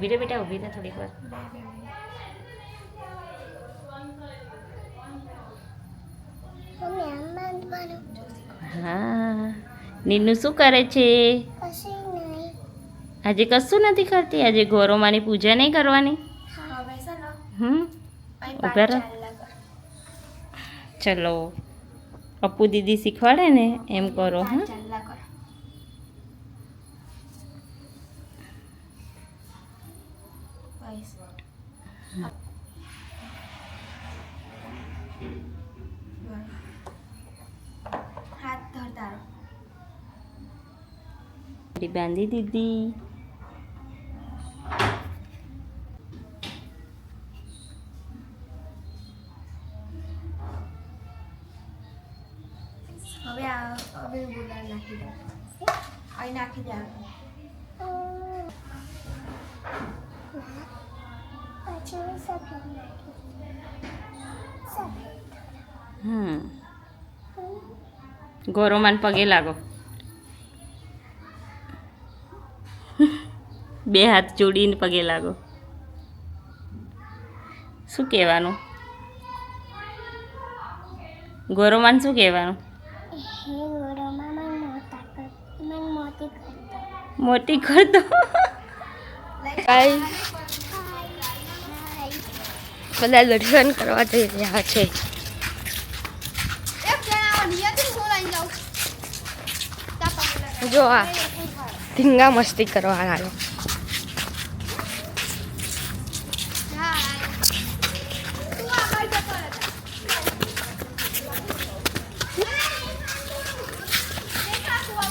ઊભી રહે બેટા ઊભી રહે થોડીક વાર. હા નીનુ શું કરે છે? આજે કશું નથી કરતી? આજે ગૌરવમાની પૂજા નહીં કરવાની? હમ? ઊભા રહો. ચલો અપુ દીદી શીખવાડે ને એમ કરો હા? હાથ ધર તારો પેલી બાંધી દીધી હવે આ હવે ગુલાલ નાખી દે અહીં નાખી દે હમ. ગૌરવમાન પગે લાગો. બે હાથ જોડીને પગે લાગો. શું કહેવાનું? ગૌરવમાન શું કહેવાનું? મોટી કરતો દો. બધા દર્શન કરવા જઈ રહ્યા છે. જો આ ધીંગા મસ્તી કરવા આવ્યો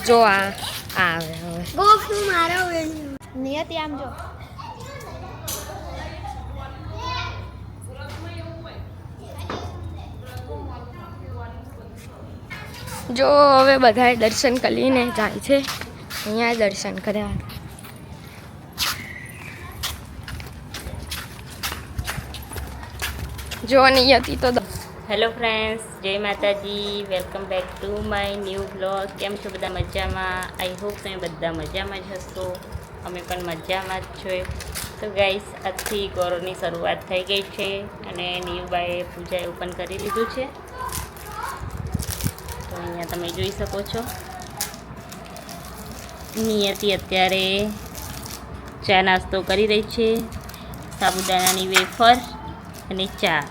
જો આ આવે હવે નિયતિ આમ જો. જો હવે બધાએ દર્શન કરીને જાય છે. અહીંયા દર્શન કર્યા. જો નિયતિ તો દ- હેલો ફ્રેન્ડ્સ જય Mataji. Welcome back to my new blog કેમ છો બધા મજામાં? આઈ હોપ તમે બધા મજામાં જ હશો. અમે પણ મજામાં જ છીએ તો ગાઈસ આજથી ગૌરવની શરૂઆત થઈ ગઈ છે અને નીયુબાએ પૂજા પણ કરી લીધું છે. તો અહીંયા તમે જોઈ શકો છો. નિયતિ અત્યારે ચા નાસ્તો કરી રહી છે. સાબુદાણાની વેફર અને ચા.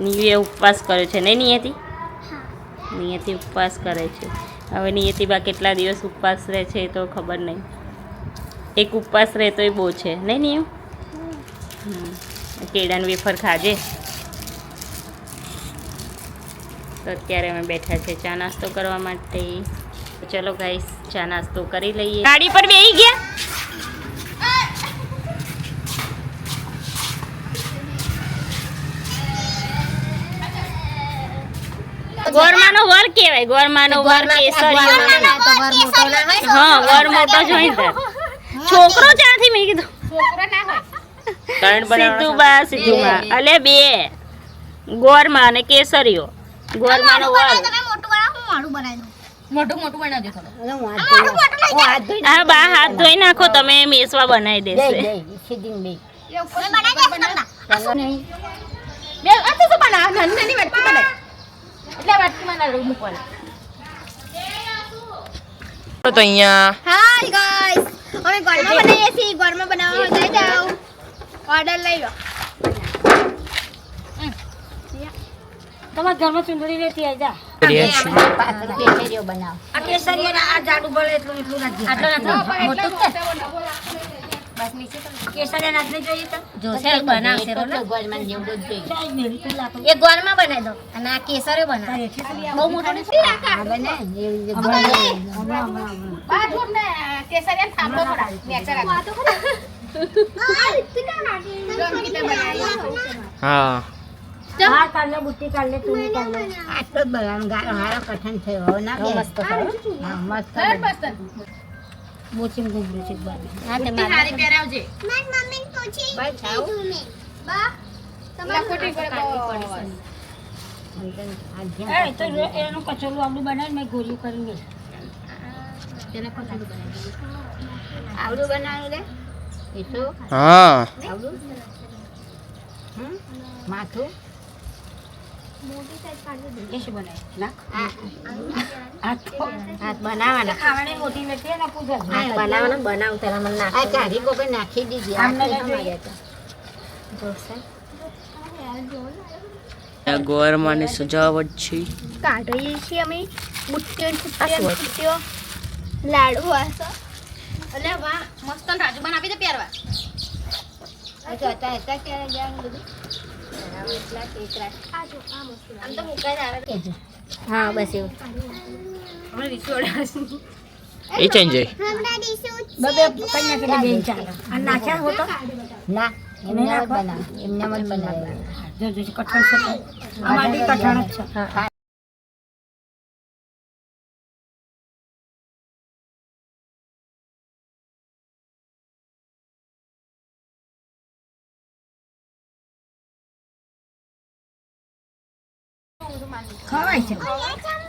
નિયે ઉપવાસ કર્યો છે નહીં નિયતિ નિયતિ ઉપવાસ કરે છે. હવે નિયતિબા કેટલા દિવસ ઉપવાસ રહે છે તો ખબર નહીં. એક ઉપવાસ રહે તો એ બહુ છે. નહીં નિયમ હમ. કેળાની વેફર ખાજે? તો અત્યારે અમે બેઠા છે ચા નાસ્તો કરવા માટે. તો ચલો ગાઈસ ચા નાસ્તો કરી લઈએ. ગાડી પર બેસી ગયા? ગોરમાનો વર કહેવાય ગોરમાનો વર કેસરી હા વર મોટો જ હોય ને છોકરો ચારથી મેં કીધું. સીધુબા સીધુબા અલે બે. ગોરમાં અને કેસરીઓ. ગોરમાનો વર મોટું બનાવ હું મારું બનાવી દઉં. મોટું મોટું બનાવજો થોડું. હા બા હાથ ધોઈ નાખો તમે મેસવા બનાવી દેશે. મેં બનાવી બે આ તો શું નાની નાની વાટકી બનાવ. એટલે આ વાટકી બનાવ મૂકવાની. તો અહીંયા હાય ગાઈસ અમે ઘરમાં બનાવીએ છીએ. ઘરમાં બનાવવા જઈ જાઓ. ઓર્ડર લઈ લો. તમારા ઘરમાં ચુંદડી લેતી આવી જા આ આ તો તો આ ને હા હા કાઢ લે બુટ્ટી કાઢ લે તું કાઢ લે મસ્ત. બોચીમ ગુંગળું છે હા તે મારી પહેરાવજે. મારી મમ્મીને પૂછી કીધું મેં બા તમારે ખોટી એ તો એનું કચોલું આવડું બનાવીને મેં તેને કચોલું બનાવી આવડું બનાવી લે. હા. માથું એ હાથ બનાવવાના ખાવાની મોટી નથી ને પૂજા બનાવવાના બનાવ તારા મને નાખ. દીધી. ગોરમાની સજાવટ છે. કાઢીએ છીએ અમે. બુટ્ટીઓ ને ફુટ્ટીઓ લાડુ આસો અલે વાહ મસ્ત રાજુબાન રાજુ બન આપી દે પહેરવા જતા હતા ક્યારે ગયા બધું? આમ તો મુકાઈ જ આવે હા બસ એવું. એ ચેન્જ બબે કઈ નાખી બેન ચાલો? અને નાખ્યા હો તો? ના એમને બનાવ એમને જ બનાવ જો જો કઠણ છે અમારી કઠણ જ છે. ખવાય છે.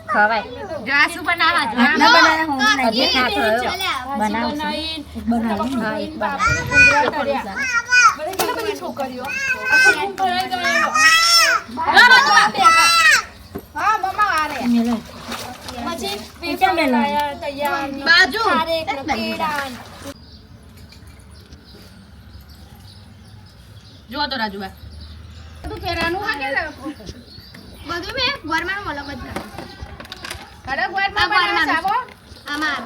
ખવાય. જો આ શું બનાવવા ના બનાવે હું નથી ખાતો બનાવ બનાવું હા એક બનાવ મેલો પછી મેલો બાજુ જો તો રાજુબા બધું મેં ગોરમાનું અલગ જ રાખું. આ ગોરમાનું. આમાં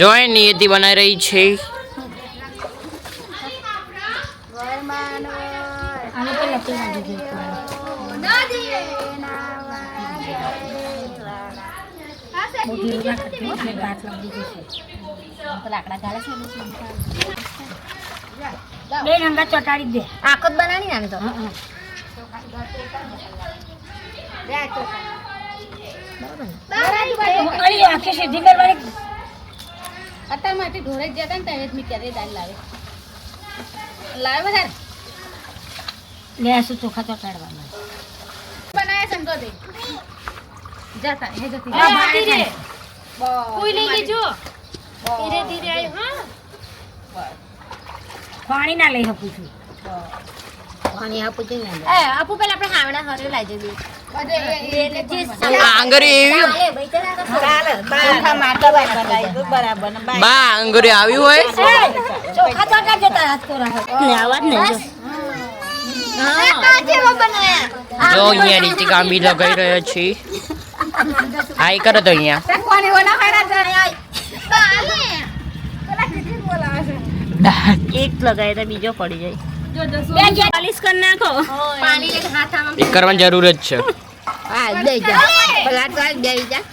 જોઈ નિયતિ બનાવી રહી છે. મોટી રૂના કટકી એટલે ભાત લપી જશે તો લાકડા ગાળે છે બે રંગા ચોટાડી દે. આખો જ બનાવી ને તો. અત્યાર માટે ઢોરે જ જતા ને ત્યારે જ મેં ક્યારે દાળ લાવે. લાવે લે ચોખા ચોટાડવાના? બનાવે સંતો દે. જતા હે જતી. કોઈ લઈ લેજો ધીરે ધીરે આવ્યો હા પાણી ના લઈ શકું છું પાણી આપું છું ને એ આપુ પેલા આપણે હાવડા હરે લાવી દઈએ આંગરી એવી બા આંગરી આવી હોય ચોખા ચોટાડજો તારા હાથ કોરા ને આવા જ ને જો કાચેવો બનાયા જો અહીંયા રીતિ કામી લગાઈ રહ્યો છે હાઈ કરો તો અહીંયા એક લગાય તો બીજો પડી જાય. પોલિશ કરી નાખો. કરવાની જરૂર જ છે.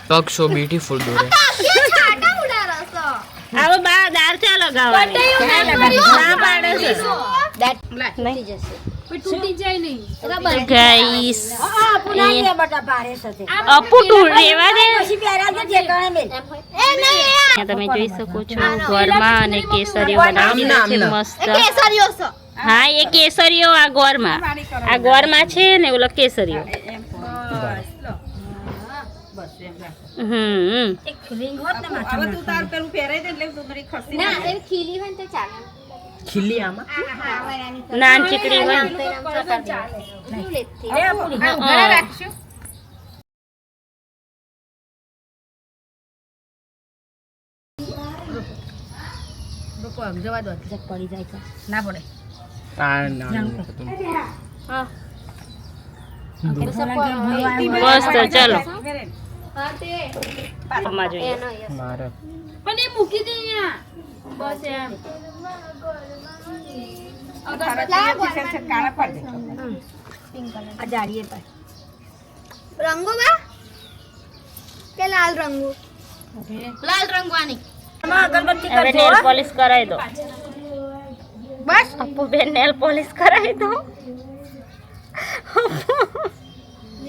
પગ સો બ્યુટીફુલ દોરે. હવે બા દાળ ચા લગાવવાની. ના પાડે છે. ગાઈસ પુના સાથે અપુ રેવા દે. તો તમે જોઈ શકો છો ગોરમાં અને કેસરીઓ બનાવી છે મસ્ત એ કેસરીઓ છો. હા એ કેસરીઓ આ ગોરમાં. આ ગોરમાં છે ને ઓલો કેસરીઓ. હમ એક ખીલી હોત ને માથા ના એ ખીલી હોય તો ચાલે. ખીલી આમાં નાન ચીકડી હોય જવા દો. જક પડી જાય ના પડે. આ ના બસ તો ચાલો. આમાં જોઈએ મારે. આ જાડીએ પર રંગો બા કે લાલ રંગો લાલ રંગવાની અગરબત્તી હવે કરજો નેલ પોલિશ કરાવી દો બસ અપુ બેન નેલ પોલિશ કરાવી દો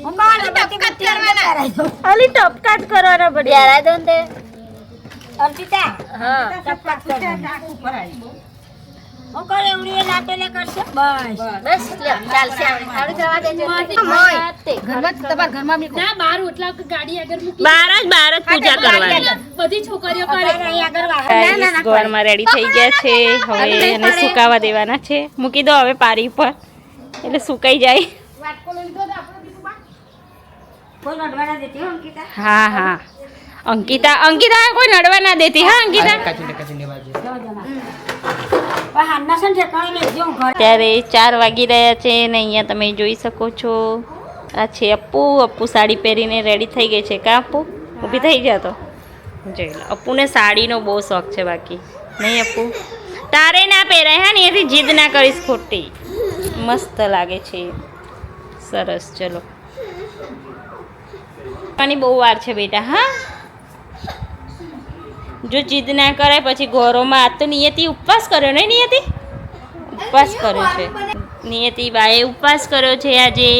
હું કાલ અગરબત્તી કરતી કરાઈ દો ખાલી ટપકા જ કરવાના પડી પહેરા દો ને તે અર્પિતા હા ટપકા કરવાના હું રેડી થઈ ગયા છે. હવે એને સુકાવા દેવાના છે. મૂકી દો હવે પારી પર એટલે સુકાઈ જાય. કોઈ નડવાના દેતી હો અંકિતા? હા હા. અંકિતા અંકિતા કોઈ નડવા ના દેતી. હા અંકિતા. ત્યારે ચાર વાગી રહ્યા છે ને અહીંયા તમે જોઈ શકો છો. આ છે અપ્પુ. અપ્પુ સાડી પહેરીને રેડી થઈ ગઈ છે. કા અપ્પુ? ઊભી થઈ ગયા તો. જોઈ લો. અપ્પુને સાડીનો બહુ શોખ છે બાકી. નહીં અપ્પુ? તારે ના પહેરાય હા ને, એથી જીદ ના કરીશ ખોટી. મસ્ત લાગે છે. સરસ, ચલો. આની બહુ વાર છે બેટા, હા? જો જીદ ના કરાય પછી ઘરોમાં આજ તો નિયતિ ઉપવાસ કર્યો ને નિયતિ? ઉપવાસ કર્યો છે. નિયતિ બાએ ઉપવાસ કર્યો છે આજે.